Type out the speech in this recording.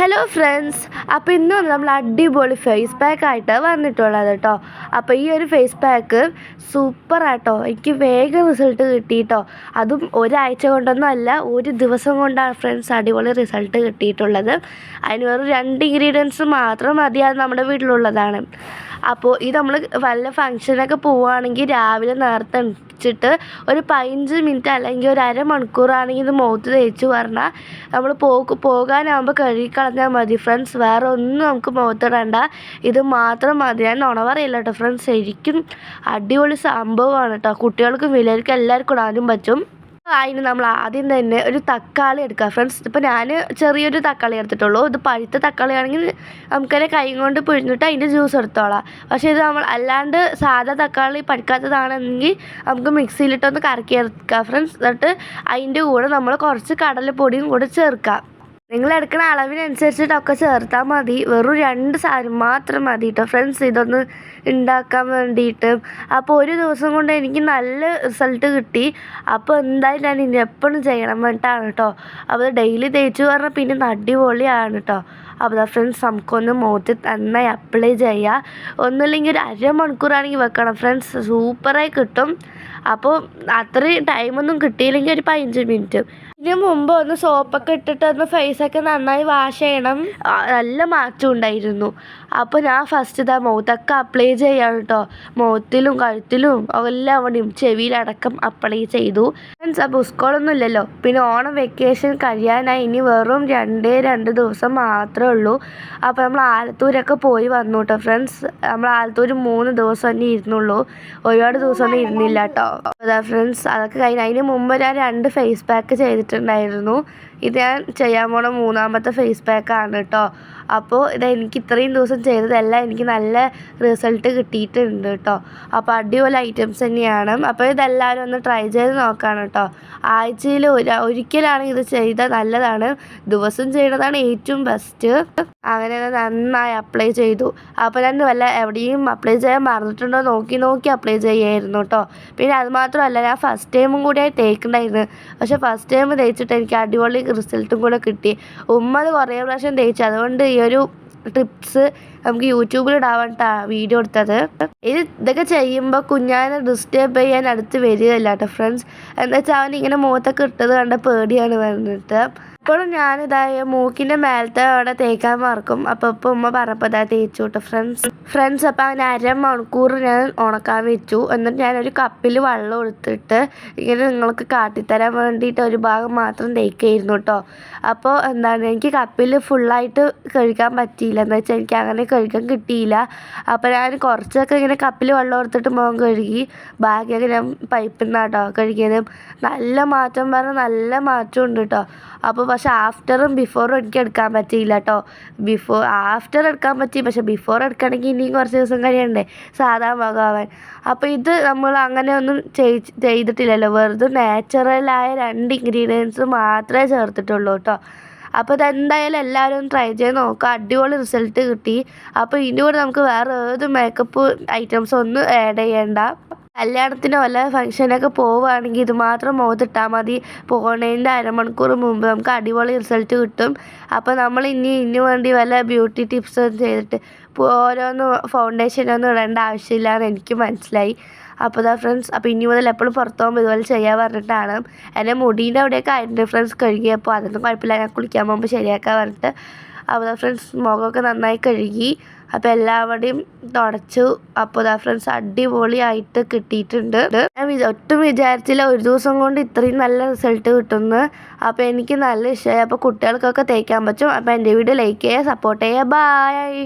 Hello friends അപ്പോൾ ഇന്ന് നമ്മൾ അടിപൊളി ഫേസ് പാക്ക് ആയിട്ട് വന്നിട്ടുള്ളത് കേട്ടോ അപ്പോൾ ഈ ഒരു ഫേസ് പാക്ക് സൂപ്പറാട്ടോ എനിക്ക് വേഗം റിസൾട്ട് കിട്ടിയിട്ടോ അതും ഒരാഴ്ച കൊണ്ടൊന്നും അല്ല ഒരു ദിവസം കൊണ്ടാണ് ഫ്രണ്ട്സ് അടിപൊളി റിസൾട്ട് കിട്ടിയിട്ടുള്ളത്. അതിന് വെറും രണ്ട് ഇൻഗ്രീഡിയൻസ് മാത്രം മതി അത് നമ്മുടെ വീട്ടിലുള്ളതാണ്. അപ്പോൾ ഇത് നമ്മൾ വല്ല ഫങ്ഷനൊക്കെ പോവുകയാണെങ്കിൽ രാവിലെ നേരത്തെ എണീച്ചിട്ട് ഒരു പതിനഞ്ച് മിനിറ്റ് അല്ലെങ്കിൽ ഒരു അരമണിക്കൂറാണെങ്കിൽ ഇത് മുഖത്ത് തേച്ച് പറഞ്ഞാൽ നമ്മൾ പോക്ക് പോകാനാകുമ്പോൾ കഴുകിക്കളഞ്ഞാൽ മതി ഫ്രണ്ട്സ് വേറെ ഒന്നും നമുക്ക് മുഖത്തിടണ്ട ഇത് മാത്രം മതി. ഞാൻ നുണ പറയില്ല കേട്ടോ ഫ്രണ്ട്സ് ശരിക്കും അടിപൊളി സംഭവമാണ് കേട്ടോ കുട്ടികൾക്കും വലിയവർക്കും എല്ലാവർക്കും ഇടാനും പറ്റും. അതിന് നമ്മൾ ആദ്യം തന്നെ ഒരു തക്കാളി എടുക്കുക. ഫ്രണ്ട്സ് ഇപ്പോൾ ഞാൻ ചെറിയൊരു തക്കാളി എടുത്തിട്ടുള്ളൂ. ഇത് പഴുത്ത തക്കാളി ആണെങ്കിൽ നമുക്കതിനെ കൈ കൊണ്ട് പിഴിഞ്ഞിട്ട് അതിന്റെ ജ്യൂസ് എടുത്തോളാം. പക്ഷേ ഇത് നമ്മൾ അല്ലാണ്ട് സാധാ തക്കാളി പഴുക്കാത്തതാണെങ്കിൽ നമുക്ക് മിക്സിയിലിട്ടൊന്ന് കറക്കി എടുക്കുക ഫ്രണ്ട്സ് എന്നിട്ട് അതിന്റെ കൂടെ നമ്മൾ കുറച്ച് കടലപ്പൊടിയും കൂടെ ചേർക്കുക നിങ്ങൾ എടുക്കുന്ന അളവിനനുസരിച്ചിട്ടൊക്കെ ചേർത്താൽ മതി. വെറും രണ്ട് സാരി മാത്രം മതി കേട്ടോ ഫ്രണ്ട്സ് ഇതൊന്ന് ഉണ്ടാക്കാൻ വേണ്ടിയിട്ട് അപ്പോൾ ഒരു ദിവസം കൊണ്ട് എനിക്ക് നല്ല റിസൾട്ട് കിട്ടി. അപ്പോൾ എന്തായാലും ഞാൻ ഇനി എപ്പോഴും ചെയ്യണം വേണ്ടിയിട്ടാണ് കേട്ടോ അപ്പോൾ ഡെയിലി തേച്ച് പറഞ്ഞാൽ പിന്നെ അടിപൊളിയാണ് കേട്ടോ അപ്പോൾ ദാ ഫ്രണ്ട്സ് നമുക്കൊന്ന് മുഖത്ത് നന്നായി അപ്ലൈ ചെയ്യുക ഒന്നുമില്ലെങ്കിൽ ഒരു അരമണിക്കൂറാണെങ്കിൽ വെക്കണം. ഫ്രണ്ട്സ് സൂപ്പറായി കിട്ടും. അപ്പോൾ അത്രയും ടൈമൊന്നും കിട്ടിയില്ലെങ്കിൽ ഒരു പതിനഞ്ച് മിനിറ്റ് ഇതിന് മുമ്പ് ഒന്ന് സോപ്പൊക്കെ ഇട്ടിട്ട് ഒന്ന് ഫേസൊക്കെ നന്നായി വാഷ് ചെയ്യണം. നല്ല മാറ്റം ഉണ്ടായിരുന്നു. അപ്പോൾ ഞാൻ ഫസ്റ്റ് ഇതാ മുഖത്തൊക്കെ അപ്ലൈ ചെയ്യാണ് കേട്ടോ. മുഖത്തിലും കഴുത്തിലും എല്ലാം അവിടെയും ചെവിയിലടക്കം അപ്ലൈ ചെയ്തു. ഫ്രണ്ട്സ് അപ്പോൾ സ്കൂളൊന്നും ഇല്ലല്ലോ പിന്നെ ഓണം വെക്കേഷൻ കഴിയാനായി ഇനി വെറും രണ്ടേ രണ്ട് ദിവസം മാത്രമേ ഉള്ളൂ. അപ്പോൾ നമ്മൾ ആലത്തൂരൊക്കെ പോയി വന്നു കേട്ടോ ഫ്രണ്ട്സ് നമ്മൾ ആലത്തൂർ മൂന്ന് ദിവസം തന്നെ ഇരുന്നുള്ളൂ. ഒരുപാട് ദിവസം ഒന്നും ഇരുന്നില്ല കേട്ടോ അതാ ഫ്രണ്ട്സ് അതൊക്കെ കഴിഞ്ഞ് അതിന് മുമ്പ് ഞാൻ രണ്ട് ഫേസ് പാക്ക് ചെയ്തിട്ടുണ്ടായിരുന്നു. ഇത് ഞാൻ ചെയ്യാൻ പോണ മൂന്നാമത്തെ ഫേസ് പാക്കാണ് കേട്ടോ അപ്പോൾ ഇത് എനിക്ക് ഇത്രയും ദിവസം ചെയ്തതെല്ലാം എനിക്ക് നല്ല റിസൾട്ട് കിട്ടിയിട്ടുണ്ട് കേട്ടോ അപ്പോൾ അടിപൊളി ഐറ്റംസ് തന്നെയാണ്. അപ്പോൾ ഇതെല്ലാവരും ഒന്ന് ട്രൈ ചെയ്ത് നോക്കാണ് കേട്ടോ ആഴ്ചയിൽ ഒരു ഒരിക്കലാണ് ഇത് ചെയ്താൽ നല്ലതാണ്. ദിവസം ചെയ്യുന്നതാണ് ഏറ്റവും ബെസ്റ്റ് അങ്ങനെ നന്നായി അപ്ലൈ ചെയ്തു. അപ്പോൾ ഞാൻ വല്ല എവിടെയും അപ്ലൈ ചെയ്യാൻ മറന്നിട്ടുണ്ടോ നോക്കി നോക്കി അപ്ലൈ ചെയ്യായിരുന്നു കേട്ടോ പിന്നെ അതുമാത്രമല്ല ഞാൻ ഫസ്റ്റ് ടൈമും കൂടിയായി തേക്കുന്നുണ്ടായിരുന്നു പക്ഷേ ഫസ്റ്റ് ടൈം തേച്ചിട്ട് എനിക്ക് അടിപൊളി റിസൾട്ടും കൂടെ കിട്ടി. ഉമ്മ അത് കുറേ പ്രാവശ്യം തേച്ചു. അതുകൊണ്ട് ഈ ഒരു ടിപ്സ് നമുക്ക് യൂട്യൂബിൽ ഇടാവട്ടാ വീഡിയോ എടുത്തത്. ഇത് ഇതൊക്കെ ചെയ്യുമ്പോൾ കുഞ്ഞാനെ ഡിസ്റ്റേബ് ചെയ്യാൻ അടുത്ത് വരികയല്ല കേട്ടോ ഫ്രണ്ട്സ് എന്താ വെച്ചാൽ അവൻ ഇങ്ങനെ മുഖത്തൊക്കെ ഇട്ടത് കണ്ട പേടിയാണ് വന്നിട്ട് ഇപ്പോഴും ഞാനിതായ മൂക്കിന്റെ മേലത്തെ അവിടെ തേക്കാൻ മറക്കും. അപ്പോൾ ഇപ്പോൾ ഉമ്മ പറഞ്ഞപ്പോൾ ഇതാ തേച്ചു കേട്ടോ ഫ്രണ്ട്സ് ഫ്രണ്ട്സ് അപ്പോൾ അങ്ങനെ അരമണിക്കൂർ ഞാൻ ഉണക്കാൻ വെച്ചു. എന്നിട്ട് ഞാനൊരു കപ്പിൽ വെള്ളം എടുത്തിട്ട് ഇങ്ങനെ നിങ്ങൾക്ക് കാട്ടിത്തരാൻ വേണ്ടിയിട്ട് ഒരു ഭാഗം മാത്രം തേക്കായിരുന്നു കേട്ടോ അപ്പോൾ എന്താണ് എനിക്ക് കപ്പിൽ ഫുള്ളായിട്ട് കഴുകാൻ പറ്റിയില്ല. എന്ന് വെച്ചാൽ എനിക്ക് അങ്ങനെ കഴുകാൻ കിട്ടിയില്ല. അപ്പോൾ ഞാൻ കുറച്ചൊക്കെ ഇങ്ങനെ കപ്പിൽ വെള്ളം എടുത്തിട്ട് മുഖം കഴുകി ബാക്കിയൊക്കെ ഞാൻ പൈപ്പിൽ നിന്നാട്ടോ കഴുകിയത്. നല്ല മാറ്റം പറഞ്ഞാൽ നല്ല മാറ്റം ഉണ്ട് കേട്ടോ അപ്പോൾ പക്ഷേ ആഫ്റ്ററും ബിഫോറും എനിക്ക് എടുക്കാൻ പറ്റിയില്ല കേട്ടോ. ബിഫോർ ആഫ്റ്റർ എടുക്കാൻ പറ്റി പക്ഷേ ബിഫോർ എടുക്കണമെങ്കിൽ ഇനിയും കുറച്ച് ദിവസം കഴിയണ്ടേ. സാധാ മുഖമാവാൻ അപ്പോൾ ഇത് നമ്മൾ അങ്ങനെ ഒന്നും ചെയ് ചെയ്തിട്ടില്ലല്ലോ. വെറുതെ നാച്ചുറലായ രണ്ട് ഇൻഗ്രീഡിയൻസ് മാത്രമേ ചേർത്തിട്ടുള്ളൂ കേട്ടോ. അപ്പോൾ ഇതെന്തായാലും എല്ലാവരും ട്രൈ ചെയ്ത് നോക്കുക അടിപൊളി റിസൾട്ട് കിട്ടി. അപ്പോൾ ഇതിന്റെ കൂടെ നമുക്ക് വേറെ ഏത് മേക്കപ്പ് ഐറ്റംസ് ഒന്നും ആഡ് ചെയ്യേണ്ട. കല്യാണത്തിനോ അല്ല ഫങ്ഷനൊക്കെ പോവുകയാണെങ്കിൽ ഇത് മാത്രം മുഖത്തിട്ടാൽ മതി. പോകണേന്റെ അരമണിക്കൂർ മുമ്പ് നമുക്ക് അടിപൊളി റിസൾട്ട് കിട്ടും. അപ്പോൾ നമ്മൾ ഇനി ഇന്ന് വേണ്ടി വല്ല ബ്യൂട്ടി ടിപ്സ് ചെയ്തിട്ട് ഓരോന്ന് ഫൗണ്ടേഷനൊന്നും ഇടേണ്ട ആവശ്യമില്ല എന്ന് എനിക്ക് മനസ്സിലായി. അപ്പോൾ ഇതാ ഫ്രണ്ട്സ് അപ്പോൾ ഇനി മുതൽ എപ്പോഴും പുറത്ത് ഇതുപോലെ ചെയ്യാൻ പറഞ്ഞിട്ടാണ്. എന്റെ മുടീന്റെ അവിടെയൊക്കെ ആയിട്ടുണ്ട് ഫ്രണ്ട്സ് കഴുകിയപ്പോൾ അതൊന്നും കുഴപ്പമില്ല ഞാൻ കുളിക്കാൻ പോകുമ്പോൾ ശരിയാക്കാൻ പറഞ്ഞിട്ട്. അപ്പോൾ ഇതാ ഫ്രണ്ട്സ് മുഖമൊക്കെ നന്നായി കഴുകി അപ്പോൾ എല്ലാവരുടെയും തുടച്ചു. അപ്പോൾ ഇതാ ഫ്രണ്ട്സ് അടിപൊളിയായിട്ട് കിട്ടിയിട്ടുണ്ട്. ഞാൻ ഒട്ടും വിചാരിച്ചില്ല ഒരു ദിവസം കൊണ്ട് ഇത്രയും നല്ല റിസൾട്ട് കിട്ടുന്നു. അപ്പോൾ എനിക്ക് നല്ല ഇഷ്ടമായി. അപ്പോൾ കുട്ടികൾക്കൊക്കെ തേക്കാൻ പറ്റും. അപ്പോൾ എന്റെ വീഡിയോ ലൈക്ക് ചെയ്യുക സപ്പോർട്ട് ചെയ്യുക. ബായ്